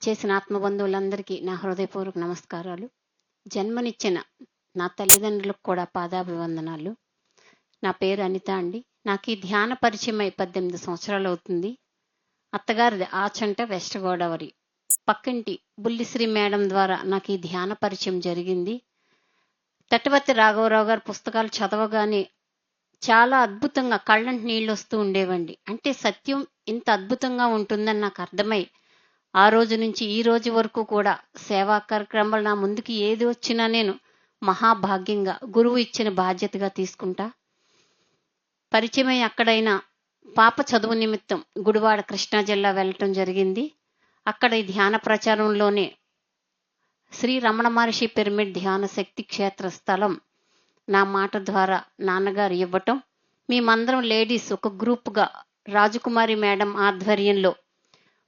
ఇచ్చేసిన ఆత్మబంధువులందరికీ నా హృదయపూర్వక నమస్కారాలు. జన్మనిచ్చిన నా తల్లిదండ్రులకు కూడా పాదాభివందనాలు. నా పేరు అనిత అండి. నాకు ఈ ధ్యాన పరిచయం అయి పద్దెనిమిది సంవత్సరాలు అవుతుంది. అత్తగారిది ఆచంట వెస్ట్ గోదావరి. పక్కింటి బుల్లిశ్రీ మేడం ద్వారా నాకు ఈ ధ్యాన పరిచయం జరిగింది. తటవర్తి రాఘవరావు గారి పుస్తకాలు చదవగానే చాలా అద్భుతంగా కళ్ళంటి నీళ్ళు వస్తూ ఉండేవండి. అంటే సత్యం ఇంత అద్భుతంగా ఉంటుందని నాకు అర్థమై ఆ రోజు నుంచి ఈ రోజు వరకు కూడా సేవా కార్యక్రమాలు నా ముందుకి ఏది వచ్చినా నేను మహాభాగ్యంగా గురువు ఇచ్చిన బాధ్యతగా తీసుకుంటా. పరిచయమై అక్కడైనా పాప చదువు నిమిత్తం గుడివాడ కృష్ణా జిల్లా వెళ్ళటం జరిగింది. అక్కడ ఈ ధ్యాన ప్రచారంలోనే శ్రీ రమణ మహర్షి పిరమిడ్ ధ్యాన శక్తి క్షేత్ర స్థలం నా మాట ద్వారా నాన్నగారు ఇవ్వటం. మేమందరం లేడీస్ ఒక గ్రూప్గా రాజకుమారి మేడం ఆధ్వర్యంలో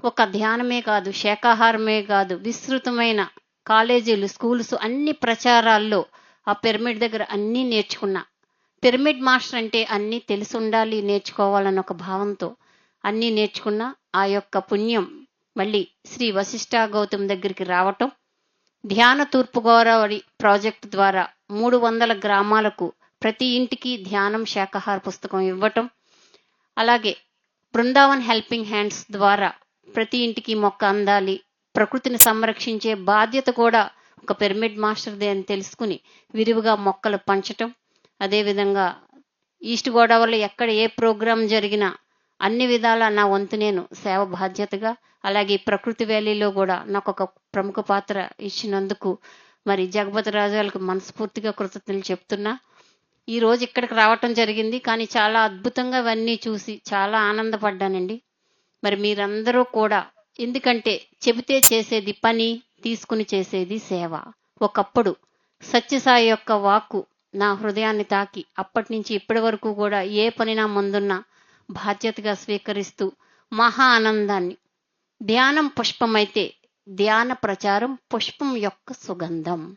ఒక ధ్యానమే కాదు శాకాహారమే కాదు విస్తృతమైన కాలేజీలు స్కూల్స్ అన్ని ప్రచారాల్లో ఆ పిరమిడ్ దగ్గర అన్నీ నేర్చుకున్నా. పిరమిడ్ మాస్టర్ అంటే అన్నీ తెలిసి ఉండాలి నేర్చుకోవాలన్న ఒక భావంతో అన్నీ నేర్చుకున్న. ఆ యొక్క పుణ్యం మళ్ళీ శ్రీ వశిష్ఠ గౌతమ్ దగ్గరికి రావటం ధ్యాన తూర్పుగోదావరి ప్రాజెక్టు ద్వారా మూడు వందల గ్రామాలకు ప్రతి ఇంటికి ధ్యానం శాకాహార పుస్తకం ఇవ్వటం అలాగే బృందావన్ హెల్పింగ్ హ్యాండ్స్ ద్వారా ప్రతి ఇంటికి మొక్క అందాలి. ప్రకృతిని సంరక్షించే బాధ్యత కూడా ఒక పిరమిడ్ మాస్టర్దే అని తెలుసుకుని విరివిగా మొక్కలు పంచటం. అదేవిధంగా ఈస్ట్ గోదావరిలో ఎక్కడ ఏ ప్రోగ్రాం జరిగినా అన్ని విధాల నా వంతు నేను సేవ బాధ్యతగా అలాగే ప్రకృతి వ్యాలీలో కూడా నాకు ఒక ప్రముఖ పాత్ర ఇచ్చినందుకు మరి జగపతి రాజాలకు మనస్ఫూర్తిగా కృతజ్ఞతలు చెప్తున్నా. ఈ రోజు ఇక్కడికి రావటం జరిగింది కానీ చాలా అద్భుతంగా ఇవన్నీ చూసి చాలా ఆనందపడ్డానండి. మరి మీరందరూ కూడా ఎందుకంటే చెబితే చేసేది పని తీసుకుని చేసేది సేవ. ఒకప్పుడు సత్యసాయి యొక్క వాక్కు నా హృదయాన్ని తాకి అప్పటి నుంచి ఇప్పటి వరకు కూడా ఏ పని నా ముందున్నా బాధ్యతగా స్వీకరిస్తూ మహా ఆనందాన్ని. ధ్యానం పుష్పమైతే ధ్యాన ప్రచారం పుష్పం యొక్క సుగంధం.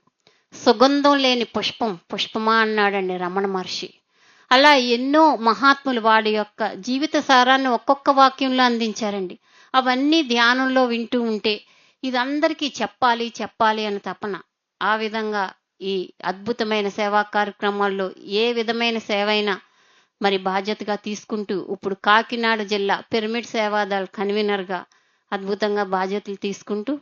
సుగంధం లేని పుష్పం పుష్పమా అన్నాడండి రమణ మహర్షి. అలా ఎన్నో మహాత్ములు వాడి యొక్క జీవిత సారాన్ని ఒక్కొక్క వాక్యంలో అందించారండి. అవన్నీ ధ్యానంలో వింటూ ఉంటే ఇది అందరికీ చెప్పాలి చెప్పాలి అని తపన. ఆ విధంగా ఈ అద్భుతమైన సేవా కార్యక్రమాల్లో ఏ విధమైన సేవ అయినా మరి బాధ్యతగా తీసుకుంటూ ఇప్పుడు కాకినాడ జిల్లా పిరమిడ్ సేవాదళ కన్వీనర్గా అద్భుతంగా బాధ్యతలు తీసుకుంటూ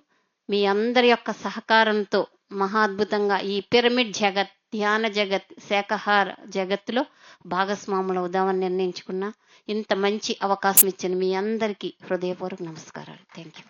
మీ అందరి యొక్క సహకారంతో మహాద్భుతంగా ఈ పిరమిడ్ జగత్ ధ్యాన జగత్ శాఖహార జగత్తులో భాగస్వాములవుదామని నిర్ణయించుకున్న ఇంత మంచి అవకాశం ఇచ్చిన మీ అందరికీ హృదయపూర్వక నమస్కారాలు. Thank you